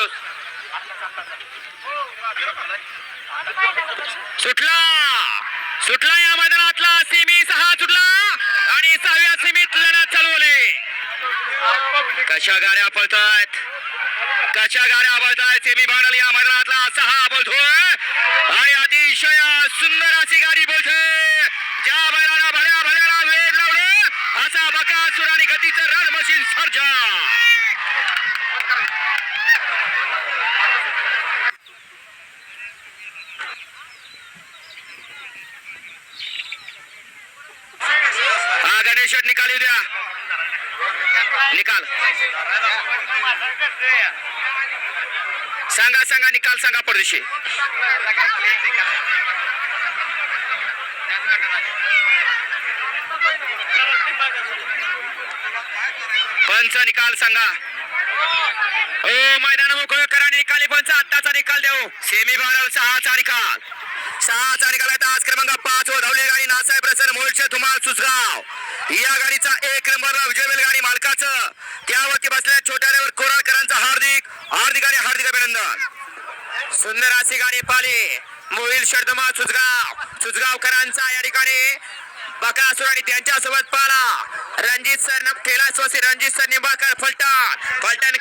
Close सुटला. सुटला या मैदानातला. सेमी सहा सुटला. आणि सहाव्या सेमीत लढत चालवले. कशा गाड्या पळतायत? कशा गाड्या पळतायत? सेमी फायनल या मैदानातला सहा बोलतोय आणि अतिशय सुंदर अशी गाडी बोलते ज्या बैलाला भल्या भल्याला वेळ लावलं असा बका सुराने गतीचं रण मशीन सर्जा. गणेश निकाल येऊ द्या. निकाल. सांगा सांगा निकाल सांगा परदेशी. पंच निकाल सांगा. ओ मैदान मोकळ करा आणि निकाली पंच. आत्ताचा निकाल देऊ. सेमी फायनल सहाचा निकाल. सहाचा निकाल आहे आज क्रमांक पाच. नासाहेब प्रसन्न मोर्चे धुमाळ सुसगाव या गाडीचा एक नंबरला विजयवेल गाडी मालकाचं. त्यावरती बसल्या छोट्या ड्रायव्हर कोराळकरांचं हार्दिक हार्दिक आणि हार्दिक अभिनंदन. सुंदर अशी गाडी पाली मोहिल शर्दमा सुजगाव सुजगावकरांचा या ठिकाणी बकासूर आणि त्यांच्यासोबत पाला. रणजित सर केला स्वसी रणजित सर निंबाळकर फलटण. फलटण